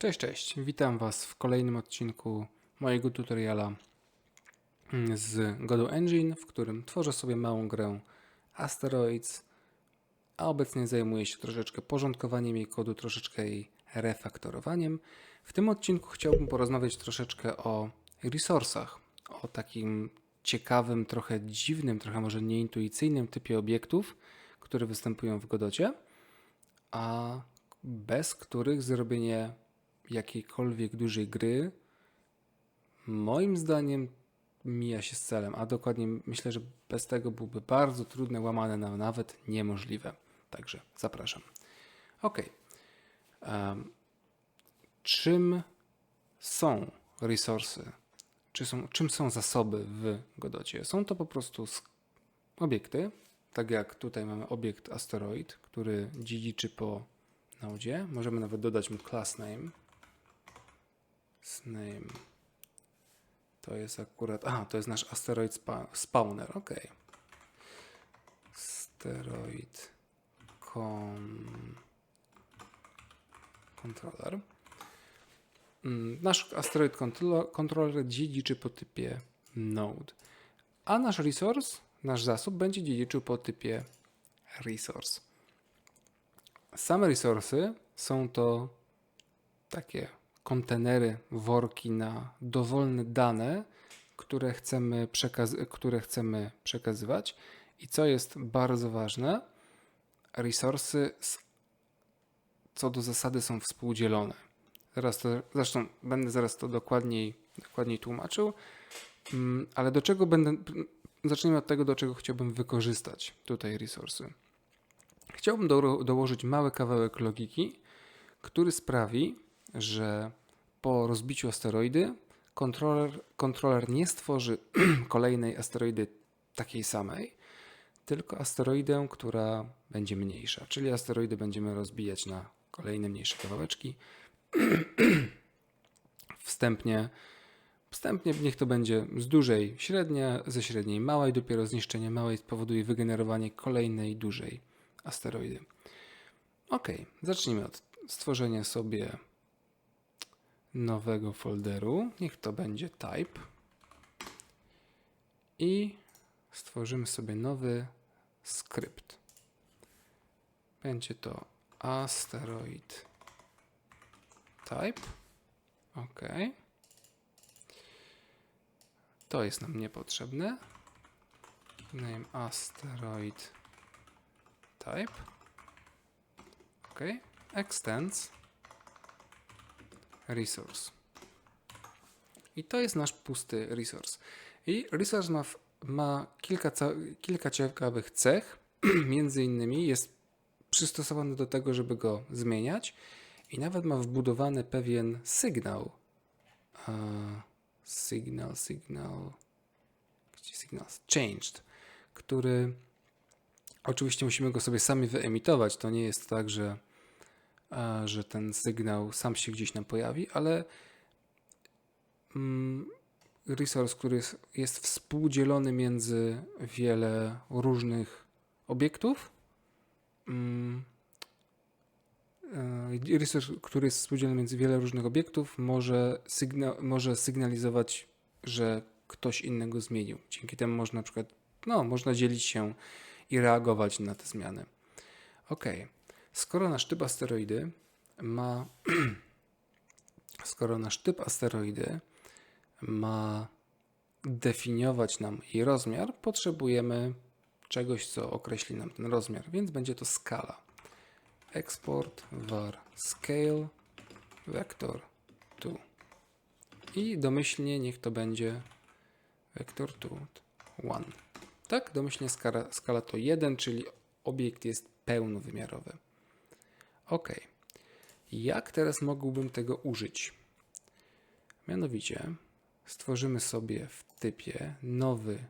Cześć, cześć. Witam Was w kolejnym odcinku mojego tutoriala z Godot Engine, w którym tworzę sobie małą grę Asteroids, a obecnie zajmuję się troszeczkę porządkowaniem jej kodu, troszeczkę jej refaktorowaniem. W tym odcinku chciałbym porozmawiać troszeczkę o resourcach, o takim ciekawym, trochę dziwnym, trochę może nieintuicyjnym typie obiektów, które występują w Godocie, a bez których zrobienie jakiejkolwiek dużej gry, moim zdaniem mija się z celem, a dokładnie myślę, że bez tego byłoby bardzo trudne, łamane na nawet niemożliwe. Także zapraszam. Ok. Um, czym są resursy? Czy są, czym są zasoby w Godocie? Są to po prostu obiekty, tak jak tutaj mamy obiekt asteroid, który dziedziczy po nodzie. Możemy nawet dodać mu class name. Class name. To jest akurat. A, to jest nasz asteroid spa, spawner. Ok. Asteroid con, controller. Mm, Nasz asteroid control- controller dziedziczy po typie node. A nasz resource, nasz zasób będzie dziedziczył po typie resource. Same resursy są to takie kontenery, worki na dowolne dane, które chcemy, przekaz- które chcemy przekazywać. I co jest bardzo ważne, resursy co do zasady są współdzielone. Zaraz to, zresztą będę zaraz to dokładniej, dokładniej tłumaczył, Mm, ale do czego będę. Zacznijmy od tego, do czego chciałbym wykorzystać tutaj resursy. Chciałbym do, dołożyć mały kawałek logiki, który sprawi, że po rozbiciu asteroidy kontroler, kontroler nie stworzy kolejnej asteroidy takiej samej, tylko asteroidę, która będzie mniejsza. Czyli asteroidy będziemy rozbijać na kolejne mniejsze kawałeczki. Wstępnie, wstępnie niech to będzie z dużej średnia, ze średniej mała i dopiero zniszczenie małej spowoduje wygenerowanie kolejnej dużej asteroidy. Ok, zacznijmy od stworzenia sobie nowego folderu. Niech to będzie type. I stworzymy sobie nowy skrypt. Będzie to asteroid type. Ok. To jest nam niepotrzebne. Name asteroid type. OK. Extends resource. I to jest nasz pusty resource. I resource ma, ma kilka, kilka ciekawych cech. Między innymi jest przystosowany do tego, żeby go zmieniać i nawet ma wbudowany pewien sygnał. E, Signal, signal. Gdzie signal? Changed, który Oczywiście musimy go sobie sami wyemitować. To nie jest tak, że, że ten sygnał sam się gdzieś nam pojawi, ale mm, resource, który jest, jest współdzielony między wiele różnych obiektów. Mm, e, Resource, który jest współdzielony między wiele różnych obiektów, może, sygna, może sygnalizować, że ktoś innego zmienił. Dzięki temu można na przykład, no, można dzielić się i reagować na te zmiany. Ok, skoro nasz typ asteroidy ma, skoro nasz typ asteroidy ma definiować nam jej rozmiar, potrzebujemy czegoś, co określi nam ten rozmiar, więc będzie to skala. Export var scale vector 2. I domyślnie niech to będzie vector 2 1. Tak, domyślnie skala, skala to 1, czyli obiekt jest pełnowymiarowy. Ok. Jak teraz mógłbym tego użyć? Mianowicie stworzymy sobie w typie nowy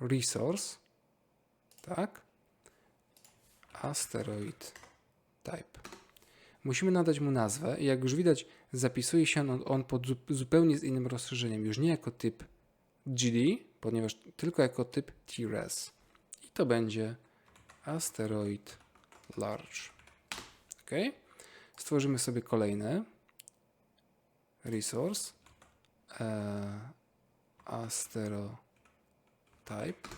resource, tak? Asteroid type. Musimy nadać mu nazwę i jak już widać, zapisuje się on, on pod zu- zupełnie z innym rozszerzeniem, już nie jako typ GD, ponieważ tylko jako typ TRS. I to będzie asteroid large. Ok. Stworzymy sobie kolejny resource e, astero type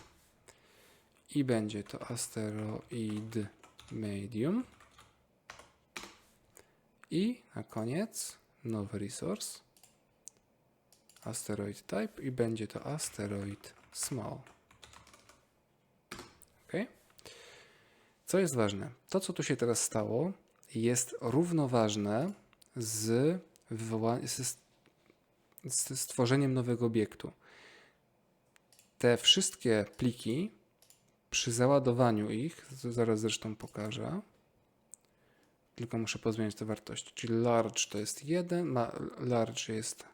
i będzie to asteroid medium i na koniec nowy resource asteroid type i będzie to asteroid small. Ok? Co jest ważne? To, co tu się teraz stało, jest równoważne z, z, stworzeniem nowego obiektu. Te wszystkie pliki przy załadowaniu ich, zaraz zresztą pokażę, tylko muszę pozmieniać te wartości. Czyli large to jest 1, ma, large jest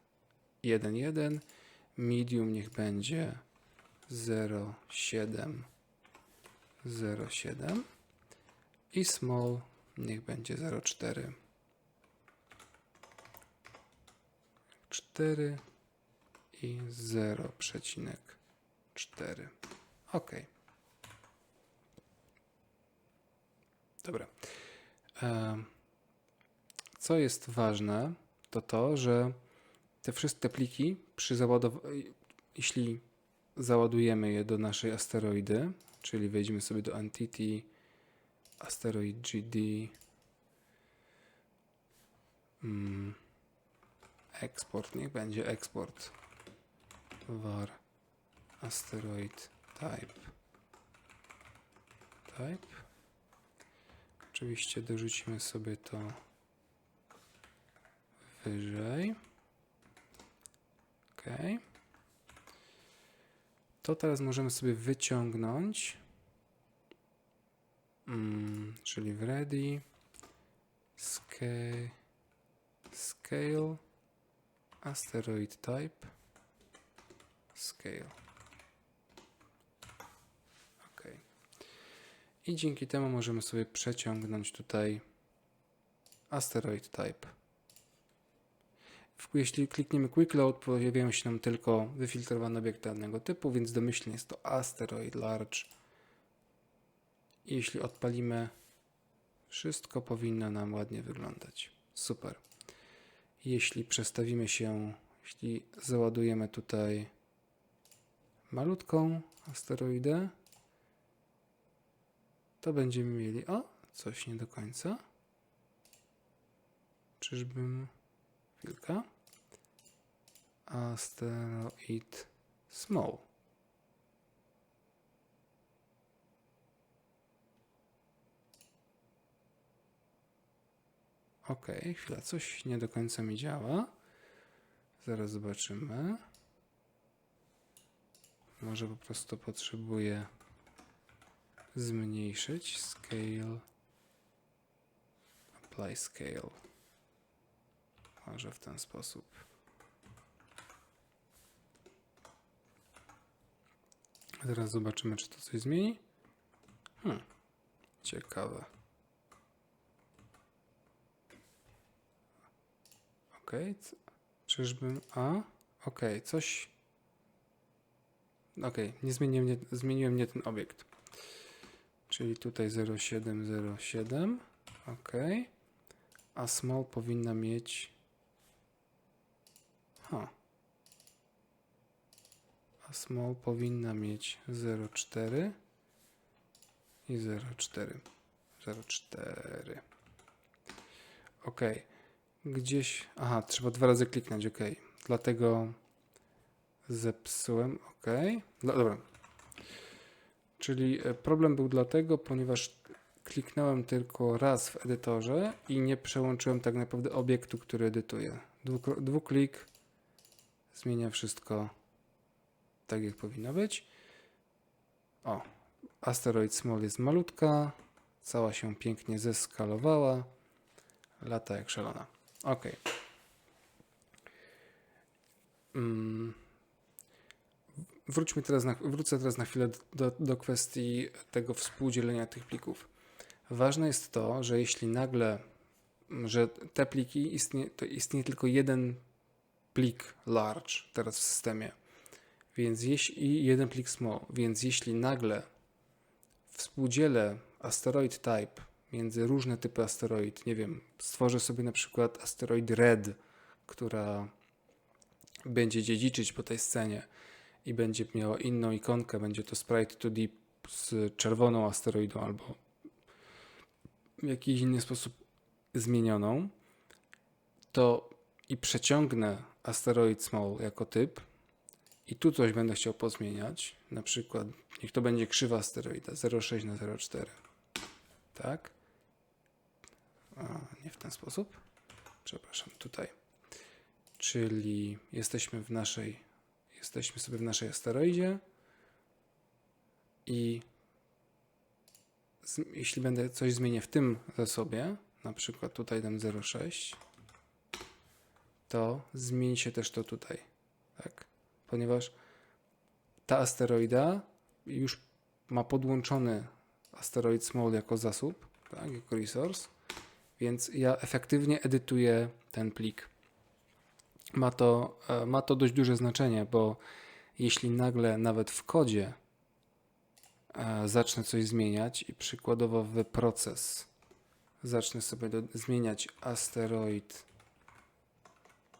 1, 1, medium niech będzie 0,7, 0,7 i small niech będzie 0,4, 4 i 0,4. OK. Dobra. Co jest ważne, to to, że te wszystkie pliki przy załadowaniu, jeśli załadujemy je do naszej asteroidy, czyli wejdziemy sobie do Entity, Asteroid GD, mm, export, niech będzie export var asteroid type type Oczywiście dorzucimy sobie to wyżej. OK. To teraz możemy sobie wyciągnąć. Mm, czyli w ready. Scale. Scale. Asteroid type. Scale. OK. I dzięki temu możemy sobie przeciągnąć tutaj asteroid type. Jeśli klikniemy Quick Load, pojawiają się nam tylko wyfiltrowane obiekty danego typu, więc domyślnie jest to asteroid large. Jeśli odpalimy, wszystko powinno nam ładnie wyglądać. Super. Jeśli przestawimy się, jeśli załadujemy tutaj malutką asteroidę, to będziemy mieli. O, coś nie do końca. Czyżbym. Chwilka. Asteroid small. Ok, chwila, coś nie do końca mi działa. Zaraz zobaczymy. Może po prostu potrzebuję zmniejszyć scale apply scale może w ten sposób zaraz zobaczymy czy to coś zmieni hmm. ciekawe ok czyżbym a ok coś ok nie zmieniłem nie, zmieniłem nie ten obiekt Czyli tutaj 0707. OK. A small powinna mieć. Ha. A small powinna mieć 04 i 04. 04. OK. Gdzieś. Aha, trzeba dwa razy kliknąć. OK. Dlatego zepsułem. OK. No, dobra. Czyli e, problem był dlatego, ponieważ kliknąłem tylko raz w edytorze i nie przełączyłem tak naprawdę obiektu, który edytuję. Dwuklik zmienia wszystko tak, jak powinno być. O, asteroid small jest malutka, cała się pięknie zeskalowała, lata jak szalona. Ok. Mm. Wróćmy teraz na, wrócę teraz na chwilę do, do kwestii tego współdzielenia tych plików. Ważne jest to, że jeśli nagle, że te pliki istnieje, to istnieje tylko jeden plik large teraz w systemie, więc jeśli i jeden plik small, więc jeśli nagle współdzielę asteroid type między różne typy asteroid, nie wiem, stworzę sobie na przykład asteroid red, która będzie dziedziczyć po tej scenie i będzie miała inną ikonkę, będzie to sprite 2D z czerwoną asteroidą albo w jakiś inny sposób zmienioną, to i przeciągnę asteroid small jako typ. I tu coś będę chciał pozmieniać, na przykład niech to będzie krzywa asteroida 0,6 na 0,4. Tak? A, nie w ten sposób. Przepraszam, tutaj. Czyli jesteśmy w naszej, jesteśmy sobie w naszej asteroidzie i z, jeśli będę coś zmienię w tym zasobie, na przykład tutaj dam 0,6, to zmieni się też to tutaj, tak? Ponieważ ta asteroida już ma podłączony asteroid small jako zasób, tak? Jako resource, więc ja efektywnie edytuję ten plik. Ma to, e, ma to dość duże znaczenie, bo jeśli nagle nawet w kodzie e, zacznę coś zmieniać i przykładowo w proces zacznę sobie do, zmieniać asteroid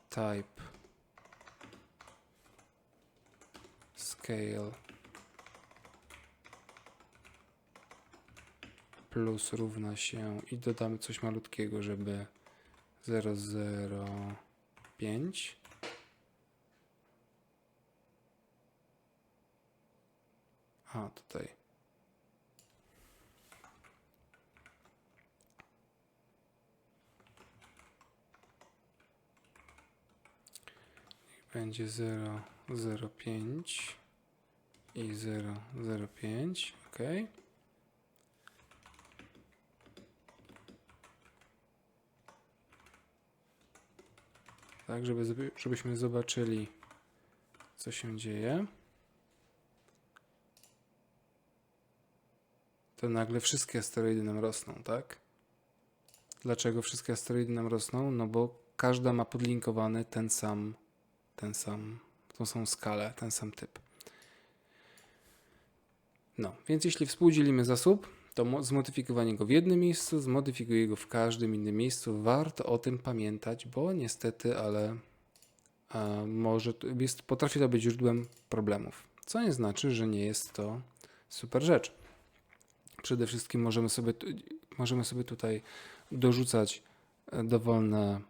type scale plus równa się i dodamy coś malutkiego, żeby 005 a tutaj. Niech będzie 005 i 005 ok tak, żeby, żebyśmy zobaczyli, co się dzieje. To nagle wszystkie asteroidy nam rosną, tak? Dlaczego wszystkie asteroidy nam rosną? No bo każda ma podlinkowany ten sam, ten sam, tą samą skalę, ten sam typ. No, więc jeśli współdzielimy zasób, to mo- zmodyfikowanie go w jednym miejscu, zmodyfikuje go w każdym innym miejscu. Warto o tym pamiętać, bo niestety, ale e, może jest, potrafi to być źródłem problemów. Co nie znaczy, że nie jest to super rzecz. Przede wszystkim możemy sobie, możemy sobie tutaj dorzucać e, dowolne.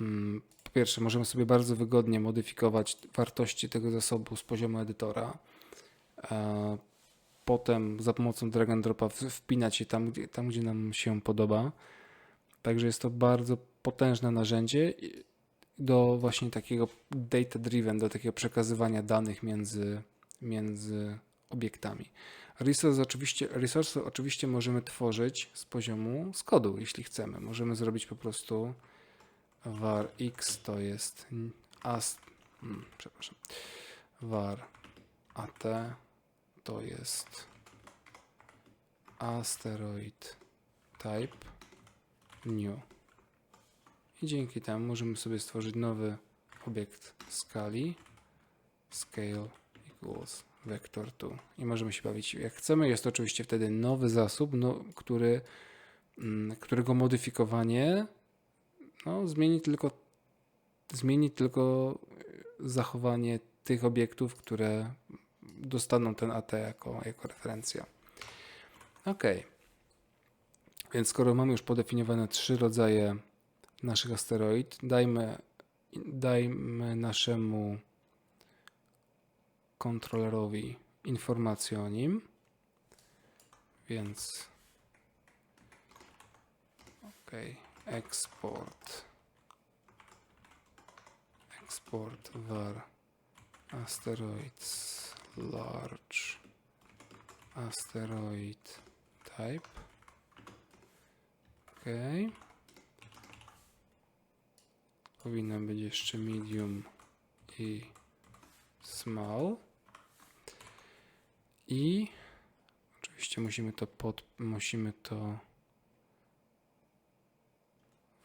mm, Po pierwsze, możemy sobie bardzo wygodnie modyfikować wartości tego zasobu z poziomu edytora. E, potem za pomocą drag and dropa wpinać je tam, gdzie, tam, gdzie nam się podoba. Także jest to bardzo potężne narzędzie do właśnie takiego data driven, do takiego przekazywania danych między, między obiektami. Resource oczywiście, resource oczywiście możemy tworzyć z poziomu z kodu, jeśli chcemy. Możemy zrobić po prostu var x to jest as, hmm, przepraszam, var at to jest asteroid type new. I dzięki temu możemy sobie stworzyć nowy obiekt skali scale equals vector 2 i możemy się bawić jak chcemy. Jest to oczywiście wtedy nowy zasób, no, który, mm, którego modyfikowanie no, zmieni tylko zmieni tylko zachowanie tych obiektów, które dostaną ten AT jako, jako referencja. Ok. Więc skoro mamy już podefiniowane trzy rodzaje naszych asteroid, dajmy, dajmy naszemu kontrolerowi informację o nim. Więc ok, export export var asteroids large asteroid type. Ok. Powinno być jeszcze medium i small. I oczywiście musimy to pod, musimy to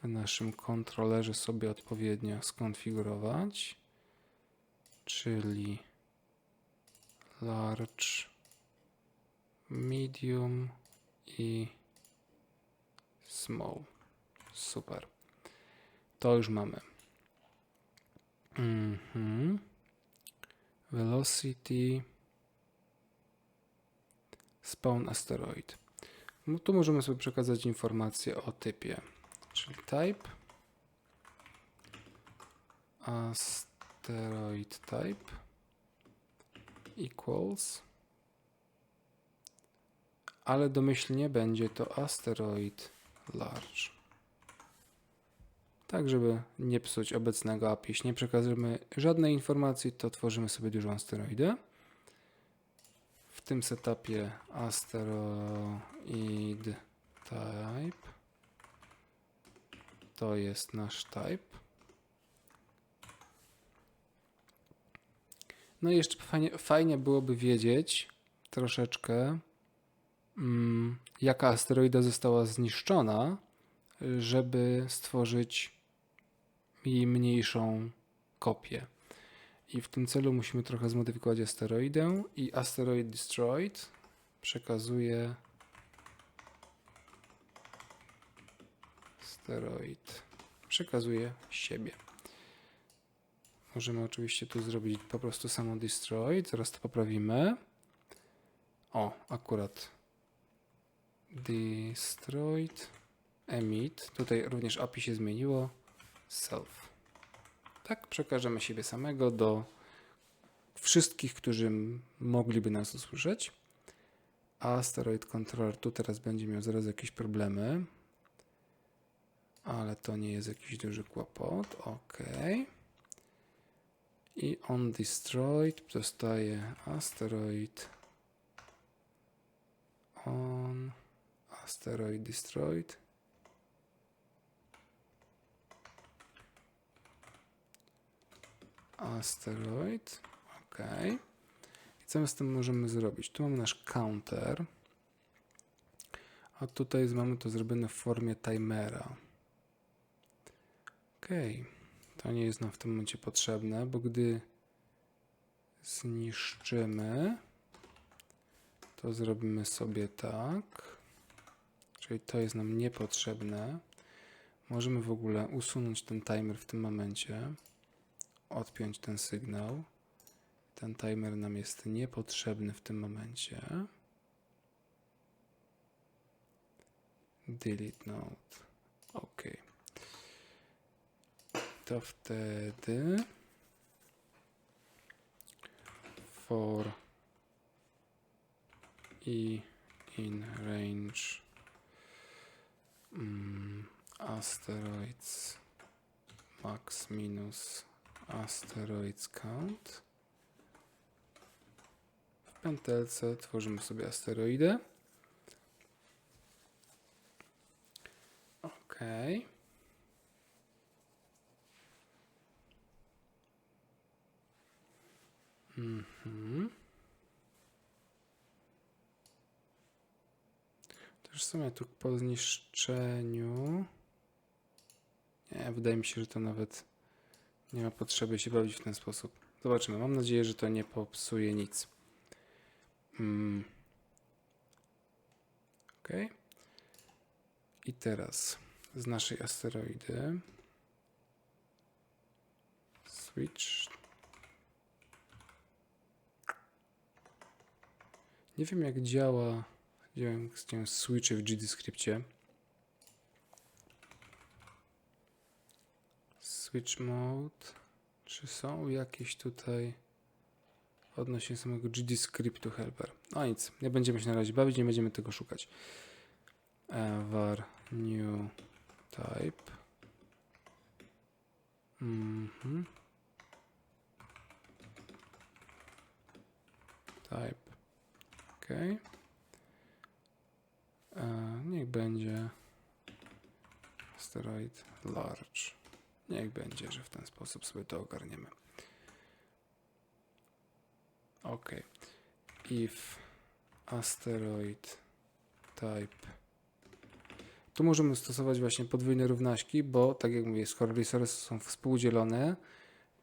w naszym kontrolerze sobie odpowiednio skonfigurować, czyli large, medium i small. Super. To już mamy. Mhm. Velocity. Spawn asteroid. No tu możemy sobie przekazać informacje o typie, czyli type. Asteroid type equals. Ale domyślnie będzie to asteroid large. Tak, żeby nie psuć obecnego API. Nie przekazujemy żadnej informacji, to tworzymy sobie dużą asteroidę. W tym setupie asteroid type to jest nasz type. No i jeszcze fajnie, fajnie byłoby wiedzieć troszeczkę, mm, jaka asteroida została zniszczona, żeby stworzyć jej mniejszą kopię. I w tym celu musimy trochę zmodyfikować asteroidę i asteroid destroyed przekazuje asteroid przekazuje siebie. Możemy oczywiście tu zrobić po prostu samo destroyed, zaraz to poprawimy. O, akurat destroyed emit. Tutaj również API się zmieniło. Self. Tak przekażemy siebie samego do wszystkich, którzy mogliby nas usłyszeć. Asteroid Controller tu teraz będzie miał zaraz jakieś problemy. Ale to nie jest jakiś duży kłopot. OK. I on destroyed dostaje asteroid. On asteroid destroyed. Asteroid ok i co my z tym możemy zrobić? Tu mamy nasz counter. A tutaj mamy to zrobione w formie timera. Ok to nie jest nam w tym momencie potrzebne, bo gdy zniszczymy, to zrobimy sobie tak. Czyli to jest nam niepotrzebne. Możemy w ogóle usunąć ten timer w tym momencie. Odpiąć ten sygnał. Ten timer nam jest niepotrzebny w tym momencie. Delete node. OK to wtedy for i in range mm, asteroids max minus asteroids count w pętelce tworzymy sobie asteroidę okej okay. Mhm. Też w sumie tu po zniszczeniu. Nie, wydaje mi się, że to nawet nie ma potrzeby się bawić w ten sposób. Zobaczymy. Mam nadzieję, że to nie popsuje nic. Mm. Ok. I teraz z naszej asteroidy switch Nie wiem jak działa, działają switchy w GDScriptie. Switch mode. Czy są jakieś tutaj odnośnie samego GDScriptu helper? No nic, nie będziemy się na razie bawić, nie będziemy tego szukać. E, var new type. Mhm. Type OK. E, niech będzie asteroid large. Niech będzie, że w ten sposób sobie to ogarniemy. OK. If asteroid type. Tu możemy stosować właśnie podwójne równaśki, bo tak jak mówię, skoro resource są współdzielone,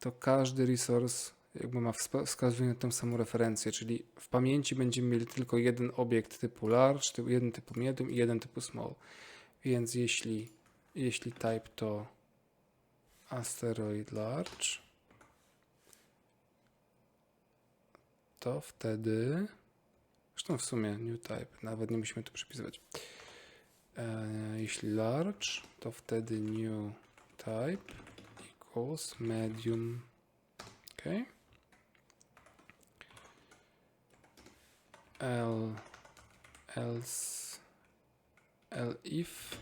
to każdy resource jakby ma wskazuje na tę samą referencję, czyli w pamięci będziemy mieli tylko jeden obiekt typu large, jeden typu medium i jeden typu small. Więc jeśli, jeśli type to asteroid large, to wtedy, zresztą w sumie new type, nawet nie musimy tu przypisywać. E, jeśli large, to wtedy new type equals medium. Okay. L else L if.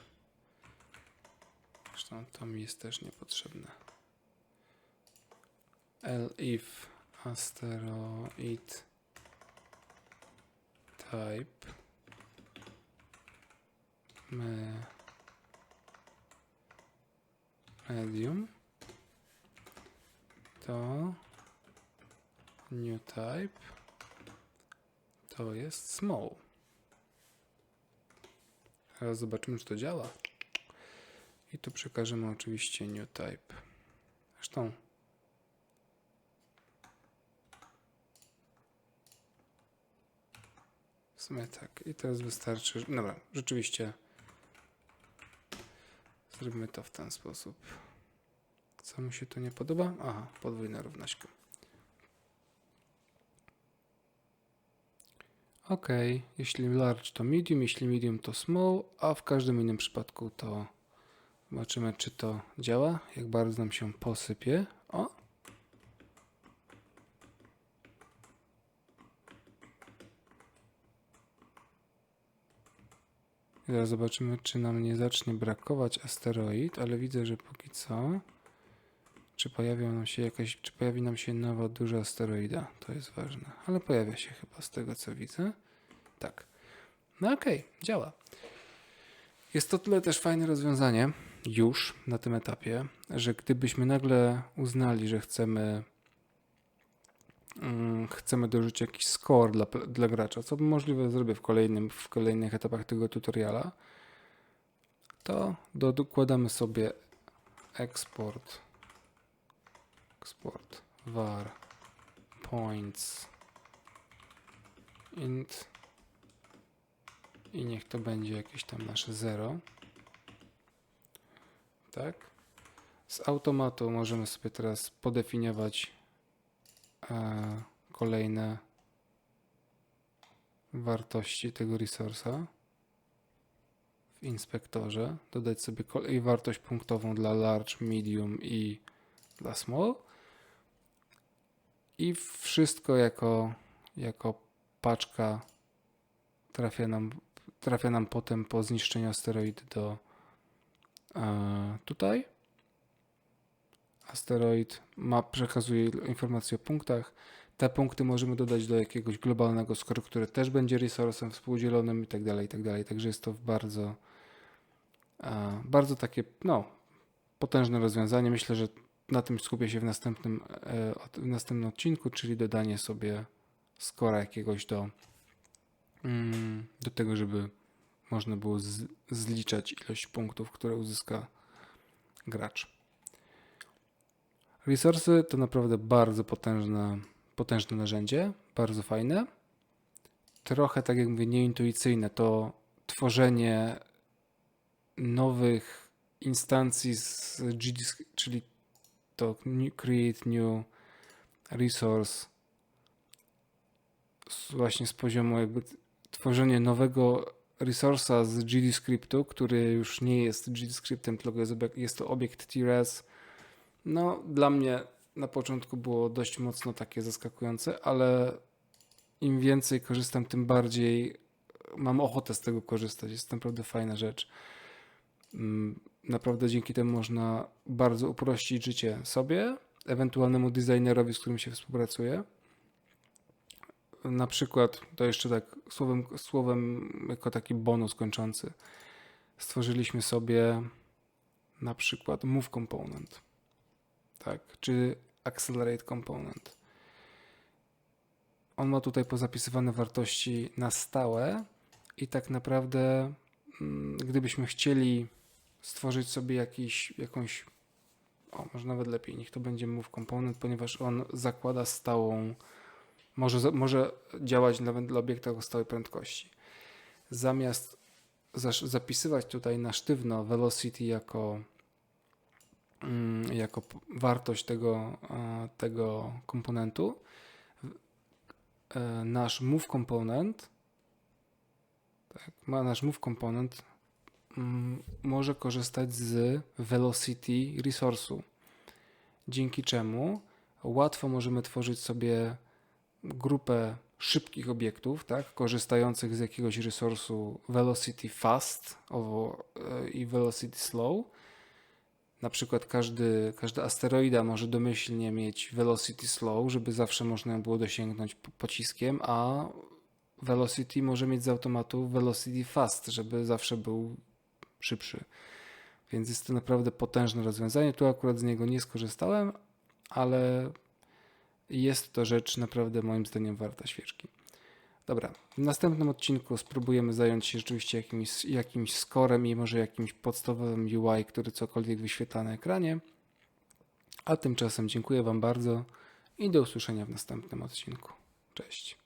Zresztą to mi jest też niepotrzebne. L if asteroid type. Me medium. To new type to jest small. Teraz zobaczymy, czy to działa. I tu przekażemy oczywiście new type. Zresztą w sumie tak. I teraz wystarczy. Dobra, rzeczywiście zrobimy to w ten sposób. Co mu się tu nie podoba? Aha, podwójna równośka. Ok, jeśli large to medium, jeśli medium to small, a w każdym innym przypadku to zobaczymy, czy to działa, jak bardzo nam się posypie. O! I Teraz zobaczymy, czy nam nie zacznie brakować asteroid, ale widzę, że póki co. Czy pojawia nam się jakaś, czy pojawi nam się nowa duża asteroida? To jest ważne, ale pojawia się chyba z tego co widzę. Tak. No okej, działa. Jest to tyle też fajne rozwiązanie już na tym etapie, że gdybyśmy nagle uznali, że chcemy mm, chcemy dorzucić jakiś score dla, dla gracza, co możliwe zrobię w, kolejnym, w kolejnych etapach tego tutoriala, to do- dokładamy sobie export export var points int i niech to będzie jakieś tam nasze 0 tak? Z automatu możemy sobie teraz podefiniować e, kolejne wartości tego resursa w inspektorze dodać sobie kolej wartość punktową dla large, medium i dla small i wszystko jako, jako paczka trafia nam, trafia nam potem po zniszczeniu asteroidy do e, tutaj. Asteroid ma, przekazuje informacje o punktach. Te punkty możemy dodać do jakiegoś globalnego score, który też będzie resursem współdzielonym i tak dalej, i tak dalej. Także jest to bardzo, e, bardzo takie, no, potężne rozwiązanie. Myślę, że na tym skupię się w następnym, e, w następnym odcinku, czyli dodanie sobie skora jakiegoś do, mm, do tego, żeby można było z, zliczać ilość punktów, które uzyska gracz. Resursy to naprawdę bardzo potężne, potężne narzędzie, bardzo fajne. Trochę, tak jak mówię, nieintuicyjne. To tworzenie nowych instancji z GDS, czyli to create new resource właśnie z poziomu jakby tworzenie nowego resource'a z GDScriptu, który już nie jest GDScriptem, tylko jest, to obiekt TRS. No, dla mnie na początku było dość mocno takie zaskakujące, ale im więcej korzystam, tym bardziej mam ochotę z tego korzystać. Jest to naprawdę fajna rzecz. Naprawdę dzięki temu można bardzo uprościć życie sobie, ewentualnemu designerowi, z którym się współpracuje. Na przykład, to jeszcze tak słowem, słowem jako taki bonus kończący, stworzyliśmy sobie na przykład Move Component, tak, czy Accelerate Component. On ma tutaj pozapisywane wartości na stałe i tak naprawdę, mm, gdybyśmy chcieli stworzyć sobie jakiś, jakąś, o może nawet lepiej, niech to będzie Move Component, ponieważ on zakłada stałą, może, może działać nawet dla obiekta o stałej prędkości. Zamiast zapisywać tutaj na sztywno velocity jako, mm, jako wartość tego, e, tego komponentu, e, nasz move component, tak, ma nasz move component, może korzystać z velocity resource'u, dzięki czemu łatwo możemy tworzyć sobie grupę szybkich obiektów, tak, korzystających z jakiegoś resursu velocity fast e, i velocity slow. Na przykład każdy, każda asteroida może domyślnie mieć velocity slow, żeby zawsze można ją było dosięgnąć po- pociskiem, a velocity może mieć z automatu velocity fast, żeby zawsze był szybszy. Więc jest to naprawdę potężne rozwiązanie. Tu akurat z niego nie skorzystałem, ale jest to rzecz naprawdę moim zdaniem warta świeczki. Dobra, w następnym odcinku spróbujemy zająć się rzeczywiście jakimś, jakimś skorem i może jakimś podstawowym UI, który cokolwiek wyświetla na ekranie. A tymczasem dziękuję Wam bardzo i do usłyszenia w następnym odcinku. Cześć.